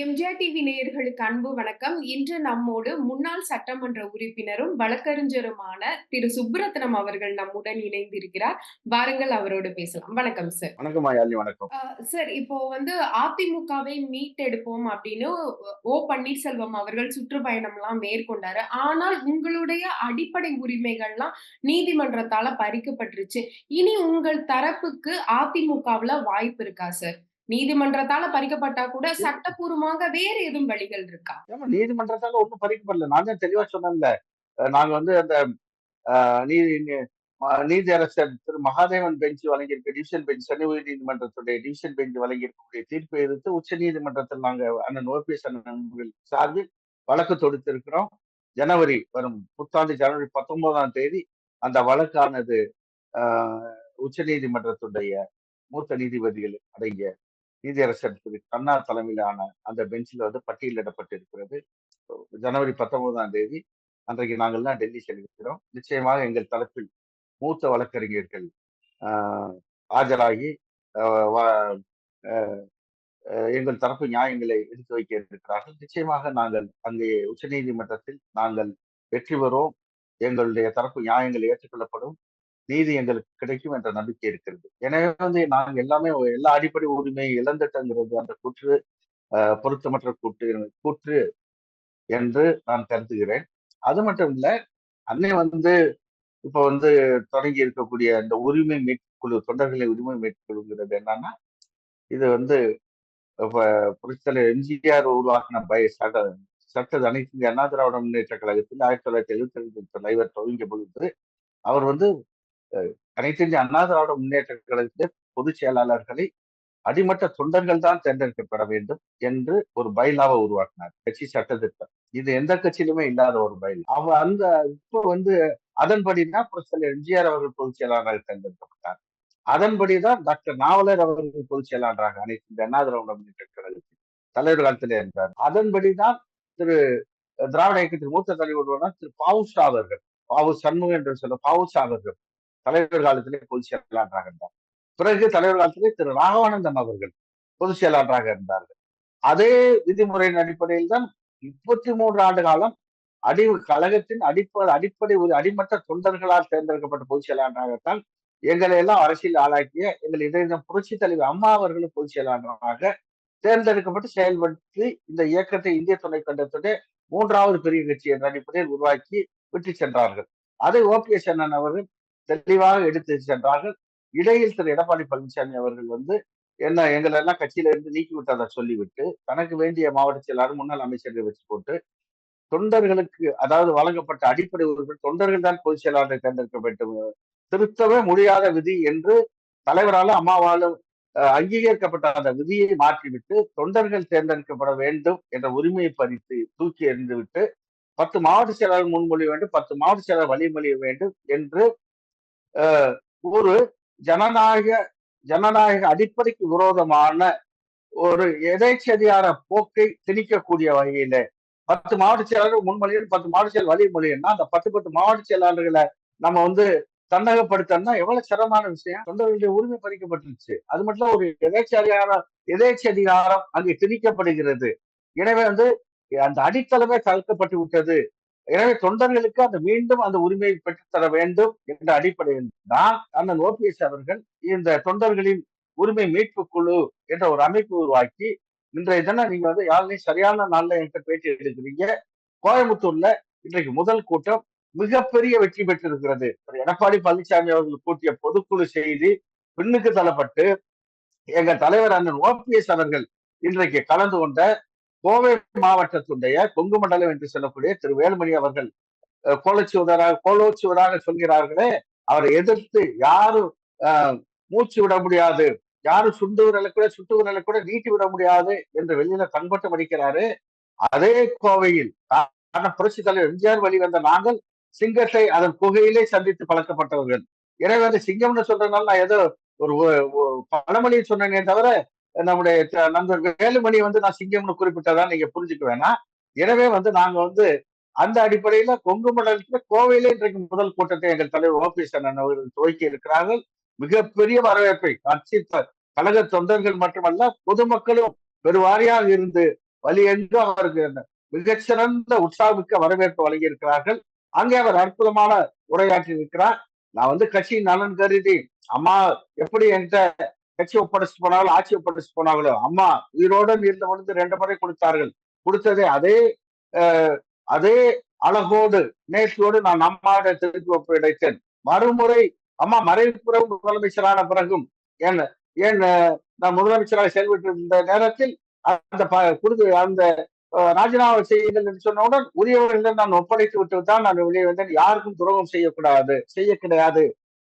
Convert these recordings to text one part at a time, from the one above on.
MGR TV நேயர்களுக்கு அன்பு வணக்கம். இன்று நம்மோடு முன்னாள் சட்டமன்ற உறுப்பினரும், வழக்கறிஞருமான திரு சுப்புரத்னம் அவர்கள் நம்முடன் இணைந்திருக்கிறார். வாருங்கள் அவரோடு பேசலாம். வணக்கம் சார். வணக்கம் வணக்கம். சார் இப்போ வந்து அதிமுகவை மீட்டெடுப்போம் அப்படின்னு ஓ பன்னீர்செல்வம் அவர்கள் சுற்றுப்பயணம்லாம் மேற்கொண்டாரு. ஆனால் உங்களுடைய அடிப்படை உரிமைகள்லாம் நீதிமன்றத்தால பறிக்கப்பட்டுருச்சு. இனி உங்கள் தரப்புக்கு அதிமுகவுல வாய்ப்பு இருக்கா சார்? நீதிமன்றத்தால பறிக்கப்பட்டா கூட சட்டப்பூர்வமாக வேறு எதுவும் வழிகள் இருக்கா? நீதிமன்றத்தால ஒண்ணும் பறிக்கப்படல. நான் தான் தெளிவா சொன்னேன்ல. நாங்க வந்து அந்த நீதி நி அ நீதியரசர் திரு மகாதேவன் பெஞ்ச் வழங்கியிருக்க டிவிஷன் பெஞ்ச் சென்னை உயர்நீதிமன்றத்துடைய டிவிஷன் பெஞ்ச் வழங்கியிருக்கக்கூடிய தீர்ப்பை எதிர்த்து உச்சநீதிமன்றத்தில் நாங்க அண்ணன் ஓபிஎஸ் அண்ணன் சார்பில் வழக்கு தொடுத்திருக்கிறோம். ஜனவரி வரும் புத்தாண்டு ஜனவரி 19ஆம் தேதி அந்த வழக்கானது அ உச்சநீதிமன்றத்துடைய மூத்த நீதிபதிகள் அடங்கிய நீதியரசர் திரு கண்ணா தலைமையிலான அந்த பெஞ்சில் வந்து பட்டியலிடப்பட்டிருக்கிறது. ஜனவரி 19ஆம் தேதி அன்றைக்கு நாங்கள்லாம் டெல்லி செல்கிறோம் நிச்சயமாக எங்கள் தரப்பில் மூத்த வழக்கறிஞர்கள் ஆஜராகி எங்கள் தரப்பு நியாயங்களை எடுத்து வைக்க இருக்கிறார்கள். நிச்சயமாக நாங்கள் அங்கே உச்சநீதிமன்றத்தில் நாங்கள் வெற்றி பெறுவோம். எங்களுடைய தரப்பு நியாயங்கள் ஏற்றுக்கொள்ளப்படும். நீதி எங்களுக்கு கிடைக்கும் என்ற நம்பிக்கை இருக்கிறது. எனவே வந்து நாங்கள் எல்லாமே எல்லா அடிப்படை உரிமை இழந்துட்டங்கிறது அந்த கூற்று பொருத்தமற்ற கூற்று கூற்று என்று நான் கருதுகிறேன். அது மட்டும் இல்ல, அன்னை வந்து இப்ப வந்து தொடங்கி இருக்கக்கூடிய இந்த உரிமை மீட்புக்குழு, தொண்டர்களின் உரிமை மீட்புக்குழுங்கிறது என்னன்னா, இது வந்து இப்ப புரட்சித் எம்ஜிஆர் உருவாக்கின பய சட்ட சட்டது அனைத்து அண்ணா திராவிட முன்னேற்ற கழகத்தில் 1972 தலைவர் துவங்கிய பொழுது, அவர் வந்து அ அனைத்து அண்ணா திராவிட முன்னேற்ற கழகத்திலே பொதுச் செயலாளர்களை அடிமட்ட தொண்டர்கள் தான் தேர்ந்தெடுக்கப்பட வேண்டும் என்று ஒரு பைலாவை உருவாக்கினார். கட்சி சட்டத்திட்டம். இது எந்த கட்சியிலுமே இல்லாத ஒரு பயில் அவ அந்த இப்ப வந்து அதன்படிதான் புரட்சித் எம்ஜிஆர் அவர்கள் பொதுச் செயலாளராக தேர்ந்தெடுக்கப்பட்டார். அதன்படிதான் டாக்டர் நாவலர் அவர்கள் பொதுச் செயலாளராக அனைத்து இந்திய அண்ணா திராவிட முன்னேற்ற கழகத்தில் தலைவர் காலத்திலே இருந்தார். அதன்படிதான் திரு திராவிட இயக்கத்தின் மூத்த தலைவர் திரு பாவுஷா அவர்கள், பாவு சண்முகம் என்று சொல்ல பாவுஷா அவர்கள் தலைவர் காலத்திலே பொதுச் செயலாளராக இருந்தார். பிறகு தலைவர் காலத்திலே திரு ராகவானந்தம் அவர்கள் பொதுச் செயலாளராக இருந்தார்கள். அதே விதிமுறையின் அடிப்படையில் தான் 33 ஆண்டு காலம் அடி கழகத்தின் அடிப்படை அடிப்படை ஒரு அடிமட்ட தொண்டர்களால் தேர்ந்தெடுக்கப்பட்ட பொதுச் செயலாளராகத்தான் எங்களை எல்லாம் அரசியல் ஆளாக்கிய எங்கள் இதயம் புரட்சி தலைவர் அம்மா அவர்களும் பொதுச் செயலாளராக தேர்ந்தெடுக்கப்பட்டு செயல்படுத்தி இந்த இயக்கத்தை இந்திய துணை கண்டத்துடைய மூன்றாவது பெரிய கட்சி என்ற அடிப்படையில் உருவாக்கி விட்டு சென்றார்கள். அதை ஓபிஎஸ் அண்ணன் அவர்கள் தெளிவாக எடுத்து சென்றார்கள். இடையில் திரு எடப்பாடி பழனிசாமி அவர்கள் வந்து என்ன எங்களை எல்லாம் கட்சியில இருந்து நீக்கி விட்டதை சொல்லிவிட்டு தனக்கு வேண்டிய மாவட்ட செயலாளர் முன்னாள் அமைச்சர்களை வச்சு போட்டு தொண்டர்களுக்கு அதாவது வழங்கப்பட்ட அடிப்படை உறுப்பினர் தொண்டர்கள் தான் பொதுச் செயலாளரை தேர்ந்தெடுக்க வேண்டும் திருத்தவே முடியாத விதி என்று தலைவராலும் அம்மாவாலும் அங்கீகரிக்கப்பட்ட அந்த விதியை மாற்றிவிட்டு தொண்டர்கள் தேர்ந்தெடுக்கப்பட வேண்டும் என்ற உரிமையை பறித்து தூக்கி எறிந்துவிட்டு பத்து மாவட்ட செயலாளர் முன்மொழிய வேண்டும் பத்து மாவட்ட செயலாளர் வழிமொழிய வேண்டும் என்று ஒரு ஜனநாயக ஜனநாயக அடிப்படைக்கு விரோதமான ஒரு எதேச்சதிகார போக்கை திணிக்கக்கூடிய வகையில பத்து மாவட்ட செயலாளர்கள் முன்மொழியும் பத்து மாவட்ட செயல் வழிமொழியன்னா அந்த பத்து பத்து மாவட்ட செயலாளர்களை நம்ம வந்து தன்னகப்படுத்தணும்னா எவ்வளவு சிரமமான விஷயம்? தொண்டர்களுடைய உரிமை பறிக்கப்பட்டுருச்சு. அது மட்டும் ஒரு எதேச்ச அதிகாரம் எதேச்ச அதிகாரம் அங்கே திணிக்கப்படுகிறது. எனவே வந்து அந்த அடித்தளமே தடுக்கப்பட்டு விட்டது. எனவே தொண்டர்களுக்கு அந்த மீண்டும் அந்த உரிமையை பெற்றுத்தர வேண்டும் என்ற அடிப்படையில் தான் அண்ணன் ஓபிஎஸ் அவர்கள் இந்த தொண்டர்களின் உரிமை மீட்பு குழு என்ற ஒரு அமைப்பு உருவாக்கி இன்றைய தினம் நீங்க வந்து யாருமே சரியான நாள்ல என்கிட்ட பேட்டி எடுக்கிறீங்க. கோயம்புத்தூர்ல இன்றைக்கு முதல் கூட்டம் மிகப்பெரிய வெற்றி பெற்றிருக்கிறது. எடப்பாடி பழனிசாமி அவர்கள் கூட்டிய பொதுக்குழு செய்தி பின்னுக்கு தள்ளப்பட்டு எங்க தலைவர் அண்ணன் ஓபிஎஸ் அவர்கள் இன்றைக்கு கலந்து கொண்ட கோவை மாவட்டத்துடைய கொங்கு மண்டலம் என்று சொல்லக்கூடிய திரு வேலுமணி அவர்கள் கோலச்சுவதாக கோலோச்சுவதாக சொல்கிறார்களே அவரை எதிர்த்து யாரும் மூச்சு விட முடியாது யாரும் சுண்டு விரலை கூட சுட்டு விரலை கூட நீட்டி விட முடியாது என்று வெளியில கண்பட்டம் அடிக்கிறாரு. அதே கோவையில் புரட்சி தலைவர் எம்ஜிஆர் வழி வந்த நாங்கள் சிங்கத்தை அதன் குகையிலே சந்தித்து பழக்கப்பட்டவர்கள். எனவே அந்த சிங்கம்னு சொல்றதுனால நான் ஏதோ ஒரு பழமொழியை சொன்னேனே தவிர நம்முடைய நண்பர் வேலுமணி வந்து நான் சிங்கம்னு குறிப்பிட்டதா நீங்க புரிஞ்சுக்க வேணாம். எனவே வந்து நாங்க வந்து அந்த அடிப்படையில கொங்கு மண்டலத்துல கோவையிலே இன்றைக்கு முதல் கூட்டத்தை எங்கள் தலைவர் ஓபிஎஸ் அண்ணன் அவர்கள் துவக்கி இருக்கிறார்கள். மிகப்பெரிய வரவேற்பை கட்சி கழக தொண்டர்கள் மட்டுமல்ல பொதுமக்களும் பெருவாரியாக இருந்து வழி என்று அவருக்கு மிகச்சிறந்த உற்சாகமிக்க வரவேற்பு வழங்கியிருக்கிறார்கள். அங்கே அவர் அற்புதமான உரையாற்றி இருக்கிறார் நான் வந்து கட்சியின் நலன் கருதி அம்மா எப்படி என்கிட்ட கட்சியை ஒப்படைச்சு போனாலும் ஆட்சி ஒப்படைச்சு போனாங்களோ அம்மா உயிரோடு இருந்த பொழுது ரெண்டு முறை கொடுத்தார்கள் கொடுத்ததே அதே அஹ், அதே அழகோடு நேர்த்தியோடு நான் அம்மாவிட திருப்பி ஒப்படைத்தேன் மறுமுறை அம்மா மறைவுப்புற முதலமைச்சரான பிறகும் ஏன் ஏன் நான் முதலமைச்சராக செயல்பட்டு இருந்த நேரத்தில் அந்த ப- அந்த ராஜினாமா செய்யுங்கள் என்று சொன்னவுடன் உரியவர்களிடம் நான் ஒப்படைத்து விட்டு தான் நான் வெளியே வந்தேன். யாருக்கும் துரோகம் செய்யக்கூடாது செய்ய கிடையாது.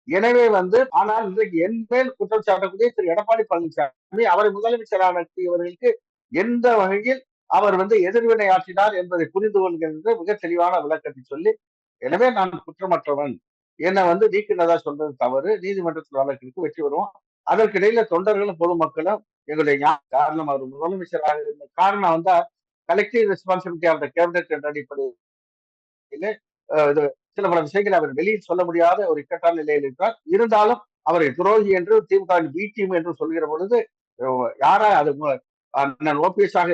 எனவே வந்து ஆனால் இன்றைக்கு என் மேல் குற்றம் சாட்டக்கூடிய திரு. எடப்பாடி பழனிசாமி அவரை முதலமைச்சரானவர்களுக்கு எந்த வகையில் அவர் வந்து எதிர்வினை ஆற்றினார் என்பதை புரிந்து கொள்கிறது மிக தெளிவான விளக்கத்தை சொல்லி எனவே நான் குற்றமற்றவன். என்னை வந்து நீக்கினதா சொல்றது தவறு. நீதிமன்றத்தில் வழக்கிற்கு வெற்றி வருவோம் அதற்கிடையில தொண்டர்களும் பொதுமக்களும் எங்களுடைய காரணம் அவர் முதலமைச்சராக இருந்த காரணம் வந்தா collective responsibility of the cabinet என்ற அடிப்படையில் இது சில பல விஷயங்களை அவர் வெளியில் சொல்ல முடியாத ஒரு இக்கட்டான நிலையில் இருக்கிறார் இருந்தாலும் அவரை துரோகி என்று திமுக பி டீம் என்று சொல்கிற பொழுது யாரா அது அண்ணன்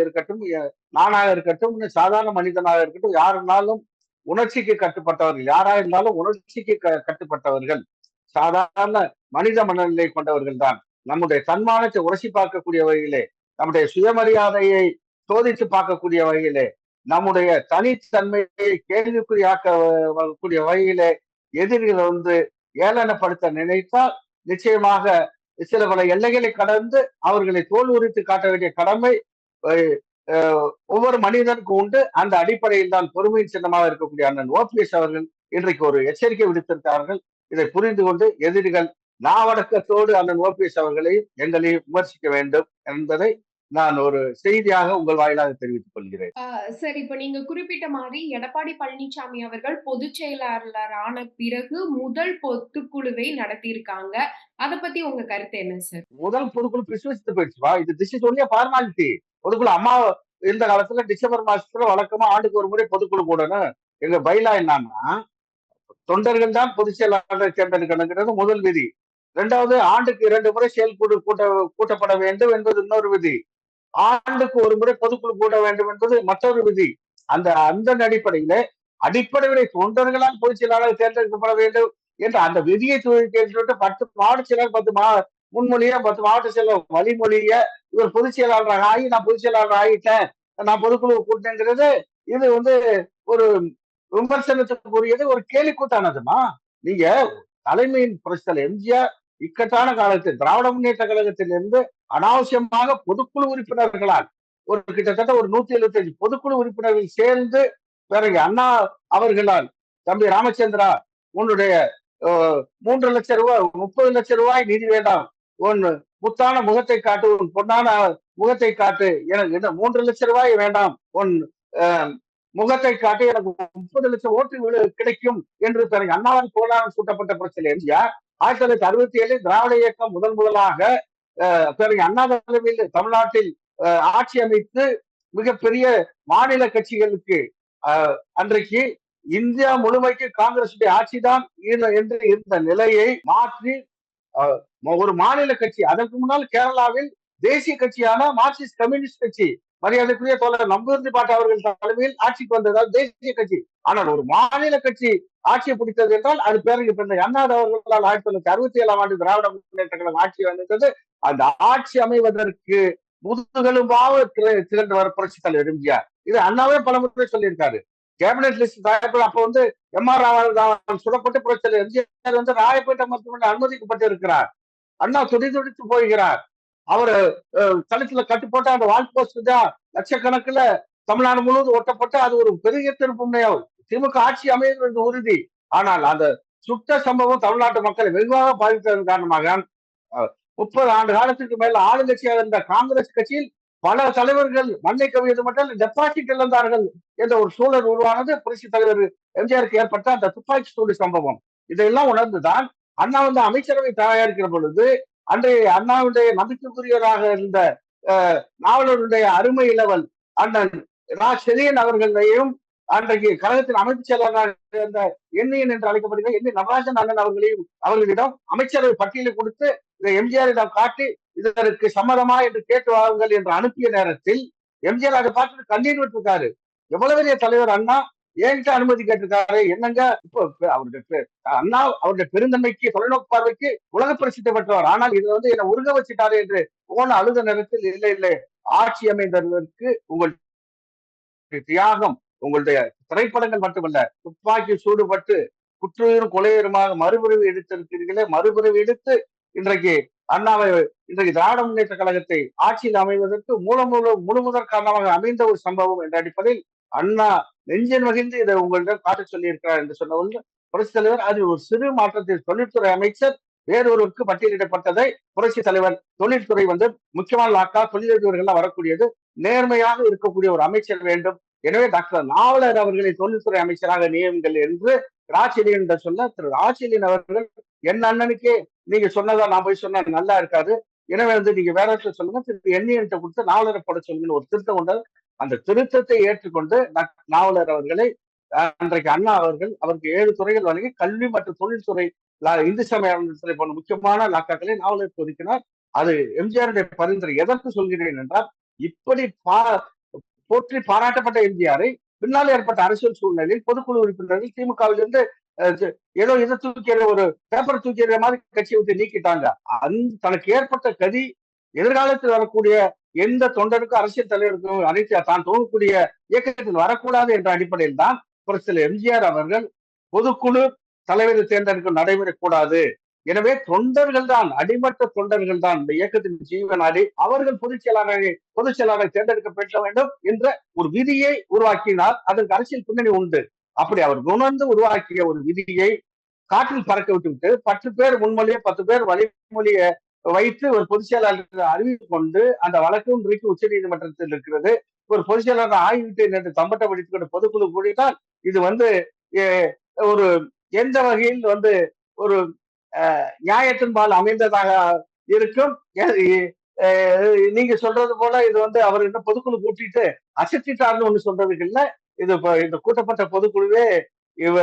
இருக்கட்டும் நானாக இருக்கட்டும் சாதாரண மனிதனாக இருக்கட்டும் யாருனாலும் உணர்ச்சிக்கு கட்டுப்பட்டவர்கள் யாரா இருந்தாலும் உணர்ச்சிக்கு க- கட்டுப்பட்டவர்கள் சாதாரண மனித மனநிலை கொண்டவர்கள் தான். நம்முடைய தன்மானத்தை உரசி பார்க்கக்கூடிய வகையிலே நம்முடைய சுயமரியாதையை சோதித்து பார்க்கக்கூடிய வகையிலே நம்முடைய தனித்தன்மையை கேள்விக்குறியாக்க கூடிய வகையிலே எதிரிகள் வந்து ஏளனப்படுத்த நினைத்தால் நிச்சயமாக சில பல எல்லைகளை கடந்து அவர்களை தோல் உரித்து காட்ட வேண்டிய கடமை ஒவ்வொரு மனிதனுக்கும் உண்டு. அந்த அடிப்படையில் தான் பொறுமையின் சின்னமாக இருக்கக்கூடிய அண்ணன் ஓபிஎஸ் அவர்கள் இன்றைக்கு ஒரு எச்சரிக்கை விடுத்திருக்கிறார்கள். இதை புரிந்து கொண்டு எதிரிகள் நாவடக்கத்தோடு அண்ணன் ஓபிஎஸ் அவர்களையும் எங்களையும் விமர்சிக்க வேண்டும் என்பதை நான் ஒரு செய்தியாக உங்கள் வாயிலாக தெரிவித்துக் கொள்கிறேன். சரி இப்ப நீங்க குறிப்பிட்ட மாதிரி எடப்பாடி பழனிசாமி அவர்கள் பொதுச் செயலாளர் ஆன பிறகு முதல் பொதுக்குழுவை நடத்தியிருக்காங்க. அத பத்தி உங்க கருத்து என்ன சார்? முதல் பொதுக்குழு விசுவசித்து போயிடுச்சுப்பா இது திஸ் இஸ் ஒன்லி ஃபார்மாலிட்டி பொதுக்குழு அம்மா இருந்த காலத்துல டிசம்பர் மாசத்துல வழக்கமா ஆண்டுக்கு ஒரு முறை பொதுக்குழு கூடணும் எங்க பைலா என்னன்னா தொண்டர்கள் தான் பொதுச் செயலாளரை தேர்ந்தெடுக்கணுங்கிறது முதல் விதி. இரண்டாவது ஆண்டுக்கு இரண்டு முறை செயல்குழு கூட்ட கூட்டப்பட வேண்டும் என்பது இன்னொரு விதி. ஆண்டுக்கு ஒரு முறை பொதுக்குழு கூட வேண்டும் என்பது மற்றொரு விதி. அந்த அந்த அடிப்படையில அடிப்படையில தொண்டர்களால் பொதுச் செயலாளர் தேர்ந்தெடுக்கப்பட வேண்டும் என்ற அந்த விதியை சொல்லிட்டு பத்து மாவட்ட செயலாளர் பத்து மா முன்மொழிய பத்து மாவட்ட செயலர் வழிமொழிய இவர் பொதுச் செயலாளராக ஆகி நான் பொதுச் செயலாளர் ஆகிட்டேன் நான் பொதுக்குழு கூட்டேங்கிறது இது வந்து ஒரு விமர்சனத்துக்குரியது ஒரு கேலி கூத்தானதுமா நீங்க தலைமையின் பிரச்சனை எம்ஜிஆர் இக்கட்டான காலத்தில் திராவிட முன்னேற்ற கழகத்திலிருந்து அனாவசியமாக பொதுக்குழு உறுப்பினர்களால் ஒரு கிட்டத்தட்ட ஒரு நூத்தி எழுபத்தி அஞ்சு பொதுக்குழு உறுப்பினர்கள் சேர்ந்து பிறகு அண்ணா அவர்களால் தம்பி ராமச்சந்திரா உன்னுடைய மூன்று லட்சம் ரூபாய் முப்பது லட்சம் ரூபாய் நிதி வேண்டாம் உன் முத்தான முகத்தை காட்டு உன் பொன்னான முகத்தை காட்டு எனக்கு என்ன மூன்று லட்சம் ரூபாய் வேண்டாம் உன் அஹ், முகத்தை காட்டி எனக்கு முப்பது லட்சம் ஓட்டு கிடைக்கும் என்று பிறகு அண்ணாவின் புகழாரம் சூட்டப்பட்ட பிரச்சனை எம்ஜிஆர். ஆயிரத்தி தொள்ளாயிரத்தி அறுபத்தி ஏழு திராவிட இயக்கம் முதன் முதலாக பிறகு அண்ணா தலைமையில் தமிழ்நாட்டில் ஆட்சி அமைத்து மிகப்பெரிய மாநில கட்சிகளுக்கு அஹ், அன்றைக்கு இந்தியா முழுமைக்கு காங்கிரஸ் ஆட்சிதான் என்று இருந்த நிலையை மாற்றி அஹ், ஒரு மாநில கட்சி அதற்கு முன்னால் கேரளாவில் தேசிய கட்சியான மார்க்சிஸ்ட் கம்யூனிஸ்ட் கட்சி மரியாதைக்குரிய தோழர் நம்பூர்தி பாட்டு அவர்கள் தலைமையில் ஆட்சிக்கு வந்ததால் தேசிய கட்சி. ஆனால் ஒரு மாநில கட்சி ஆட்சியை பிடித்தது என்றால் அது பேரறிஞர் பிறந்த அண்ணாது அவர்களால் ஆயிரத்தி தொள்ளாயிரத்தி அறுபத்தி ஏழாம் ஆண்டு திராவிட முன்னேற்ற கழகம் ஆட்சி வந்தது அந்த ஆட்சி அமைவதற்கு முதுகெலும்பாக திர- திரண்டவர் புரட்சி தலைவர் எம்ஜிஆர். இது அண்ணாவே பல முறை சொல்லியிருக்காரு. கேபினெட் லிஸ்ட் தயாரிப்பு அப்ப வந்து எம் ஆர் ராவன் சுடப்பட்டு புரட்சி தலைவர் எம்ஜிஆர் வந்து ராயப்பேட்டை மருத்துவமனை அனுமதிக்கப்பட்டு இருக்கிறார் அண்ணா துடி துடித்து போகிறார். அவர் தளத்துல கட்டு அந்த வால் போஸ்ட் தான் லட்சக்கணக்குல தமிழ்நாடு முழுவதும் ஒட்டப்பட்டு அது ஒரு பெரிய திருப்புமையாகும் திமுக ஆட்சி அமைவது உறுதி. ஆனால் அந்த சுட்ட சம்பவம் தமிழ்நாட்டு மக்களை வெகுவாக பாதித்ததன் காரணமாக முப்பது ஆண்டு காலத்திற்கு மேல ஆளுங்கட்சியாக இருந்த காங்கிரஸ் கட்சியில் பல தலைவர்கள் மண்ணை கவியது மட்டும் டெபாசிட் இழந்தார்கள் என்ற ஒரு சூழல் உருவானது புரட்சி தலைவர் எம்ஜிஆருக்கு ஏற்பட்ட அந்த துப்பாக்கி சூடு சம்பவம். இதையெல்லாம் உணர்ந்துதான் அண்ணா வந்து அமைச்சரவை தயாரிக்கிற பொழுது அன்றைய அண்ணாவுடைய நம்பிக்கைக்குரியவராக இருந்த அஹ், நாவலருடைய அருமை இளவல் அண்ணன் ரா. செலியன் அவர்களையும் அன்றைக்கு கழகத்தின் அமைப்பு செயலாளராக இருந்த எண்ணியன் என்று அழைக்கப்படுகிற எண்ணி நடராஜன் அண்ணன் அவர்களையும் அவர்களிடம் அமைச்சரவை பட்டியலை கொடுத்து இதை எம்ஜிஆரிடம் காட்டி இதற்கு சம்மதமா என்று கேட்டு வாருங்கள் என்று அனுப்பிய நேரத்தில் எம்ஜிஆர் அதை பார்த்துட்டு கண்ணீர் விட்டுருக்காரு. எவ்வளவு பெரிய தலைவர் அண்ணா? ஏன்ட்டு அனுமதி கேட்டிருக்காரு? என்னங்க? இப்போ அவருடைய அண்ணா அவருடைய பெருந்தன்மைக்கு தொலைநோக்கு பார்வைக்கு உலக பிரசித்தி பெற்றவர். ஆனால் இது வந்து என்ன உருக வச்சுட்டாரு என்று போன அழுத நேரத்தில் இல்லை இல்லை ஆட்சி அமைந்ததற்கு உங்கள் தியாகம் உங்களுடைய திரைப்படங்கள் மட்டுமல்ல துப்பாக்கி சூடுபட்டு குற்றுயிரும் கொலையுருமாக மறுபிறவி எடுத்திருக்கிறீர்களே மறுபிறவி எடுத்து இன்றைக்கு அண்ணாவை இன்றைக்கு திராவிட முன்னேற்ற கழகத்தை ஆட்சியில் அமைவதற்கு மூல முழு முழு முதற் காரணமாக அமைந்த ஒரு சம்பவம் என்ற அடிப்படையில் அண்ணா நெஞ்சன் மகிழ்ந்து இதை உங்களிடம் காட்ட சொல்லியிருக்கிறார் என்று சொன்ன ஒன்று புரட்சி தலைவர் அது ஒரு சிறு மாற்றத்தில் தொழில்துறை அமைச்சர் வேறொருவருக்கு பட்டியலிடப்பட்டதை புரட்சி தலைவர் தொழில்துறை வந்து முக்கியமான லாக்கா தொழிலதிபர்கள் வரக்கூடியது நேர்மையாக இருக்கக்கூடிய ஒரு அமைச்சர் வேண்டும். எனவே டாக்டர் நாவலர் அவர்களை தொழில்துறை அமைச்சராக நியமிங்கள் என்று ராஜிலியன் என்று சொல்ல திரு ராஜிலியன் அவர்கள் என் அண்ணனுக்கே நீங்க சொன்னதா நான் போய் சொன்னா நல்லா இருக்காது. எனவே வந்து நீங்க வேற சொல்லுங்க திரு எண்ணியன்ட்ட கொடுத்து நாவலரை போட சொல்லுங்கன்னு ஒரு திருத்தம் கொண்டது அந்த திருத்தத்தை ஏற்றுக்கொண்டு நாவலர் அவர்களை அன்றைக்கு அண்ணா அவர்கள் அவருக்கு ஏழு துறைகள் வழங்கி கல்வி மற்றும் தொழில்துறை இந்து சமய போன்ற முக்கியமான லாக்காக்களை நாவலருக்கு ஒதுக்கினார். அது எம்ஜிஆருடைய பரிந்துரை. எதற்கு சொல்கிறேன் என்றால் இப்படி பா போற்றி பாராட்டப்பட்ட எம்ஜிஆரை பின்னால் ஏற்பட்ட அரசியல் சூழ்நிலையில் பொதுக்குழு உறுப்பினர்கள் திமுகவிலிருந்து ஏதோ இதை தூக்கி ஒரு பேப்பர் தூக்கி மாதிரி கட்சியை விட்டு நீக்கிட்டாங்க. அந்த தனக்கு ஏற்பட்ட கதி எதிர்காலத்தில் வரக்கூடிய எந்த தொண்டருக்கும் அரசியல் தலைவருக்கும் அனைத்து தான் துவங்கக்கூடிய இயக்கத்தில் வரக்கூடாது என்ற அடிப்படையில் தான் புரட்சியில் எம்ஜிஆர் அவர்கள் பொதுக்குழு தலைவரை தேர்ந்தெடுக்க நடைபெறக்கூடாது. எனவே தொண்டர்கள் தான் அடிமட்ட தொண்டர்கள் தான் இந்த இயக்கத்தின் ஜீவனாடி அவர்கள் பொதுச் செயலாளரை பொதுச் செயலாளரை தேர்ந்தெடுக்க பெற்ற வேண்டும் என்ற ஒரு விதியை உருவாக்கினார் அதற்கு அரசியல் பின்னணி உண்டு. அப்படி அவர் உணர்ந்து உருவாக்கிய ஒரு விதியை காற்றில் பறக்க விட்டுவிட்டு பத்து பேர் முன்மொழிய பத்து பேர் வழிமொழியை வைத்து ஒரு பொதுச் செயலாளர் அறிவிப்பு கொண்டு அந்த வழக்கும் இன்றைக்கு உச்ச நீதிமன்றத்தில் இருக்கிறது. ஒரு பொதுச் செயலாளர் ஆய்விட்டு என்று தம்பட்டம் அடித்துக் கொண்டு பொதுக்குழு கூடினால் இது வந்து ஒரு எந்த வகையில் வந்து ஒரு நியாயத்தின்பால் அமைந்ததாக இருக்கும். நீங்க சொல்றது போல இது வந்து அவர் இன்னும் பொதுக்குழு கூட்டிட்டு அசத்திட்டார்னு ஒண்ணு சொல்றதுக்கு இல்ல. இது இந்த கூட்டப்பட்ட பொதுக்குழுவே இவ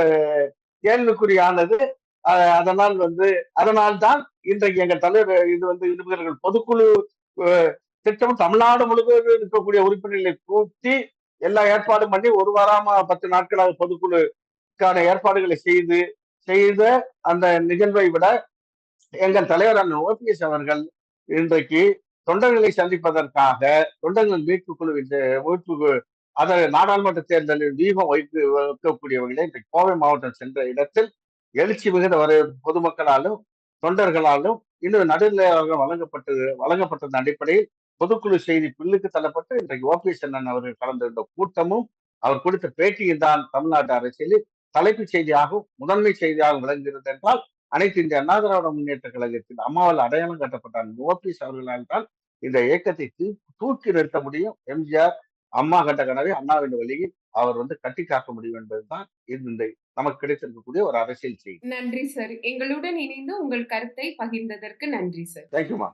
கேள்விக்குறியானது. அதனால் வந்து அதனால் தான் இன்றைக்கு எங்கள் தலைவர் இது வந்து இவர்கள் பொதுக்குழு திட்டம் தமிழ்நாடு முழுவதும் இருக்கக்கூடிய உறுப்பினர்களை கூட்டி எல்லா ஏற்பாடும் பண்ணி ஒரு வாரமா பத்து நாட்களாக பொதுக்குழுக்கான ஏற்பாடுகளை செய்து செய்த அந்த நிகழ்வை விட எங்கள் தலைவர் அண்ணன் ஓபிஎஸ் அவர்கள் இன்றைக்கு தொண்டர்களை சந்திப்பதற்காக தொண்டர்கள் மீட்பு குழுவின் மீட்பு அதை நாடாளுமன்ற தேர்தலில் தீபம் வைத்து வைக்கக்கூடியவர்களை இன்றைக்கு கோவை மாவட்டம் சென்ற இடத்தில் எழுச்சி மிகுந்த வர பொதுமக்களாலும் தொண்டர்களாலும் இன்னும் நடுநிலையாக வழங்கப்பட்டது வழங்கப்பட்டதன் அடிப்படையில் பொதுக்குழு செய்தி பில்லுக்கு தள்ளப்பட்டு இன்றைக்கு ஓபிஎஸ் அண்ணன் அவர்கள் கலந்திருந்த கூட்டமும் அவர் கொடுத்த பேட்டியும் தான் தமிழ்நாட்டு அரசியலில் தலைப்புச் செய்தியாகவும் முதன்மை செய்தியாகவும் விளங்குகிறது என்றால் அனைத்து இந்திய அண்ணா திராவிட முன்னேற்ற கழகத்தில் அம்மாவால் அடையாளம் கட்டப்பட்டார் ஓபிஎஸ் அவர்களால் தான் இந்த இயக்கத்தை தூக்கி நிறுத்த முடியும். எம்ஜிஆர் அம்மா கண்ட கனவை அண்ணாவின் வழியில் அவர் வந்து கட்டி காக்க முடியும் என்பதுதான் இந்த நமக்கு கிடைத்திருக்கக்கூடிய ஒரு அரசியல் செய்தி. நன்றி சார். எங்களுடன் இணைந்து உங்கள் கருத்தை பகிர்ந்ததற்கு நன்றி சார். தேங்க்யூமா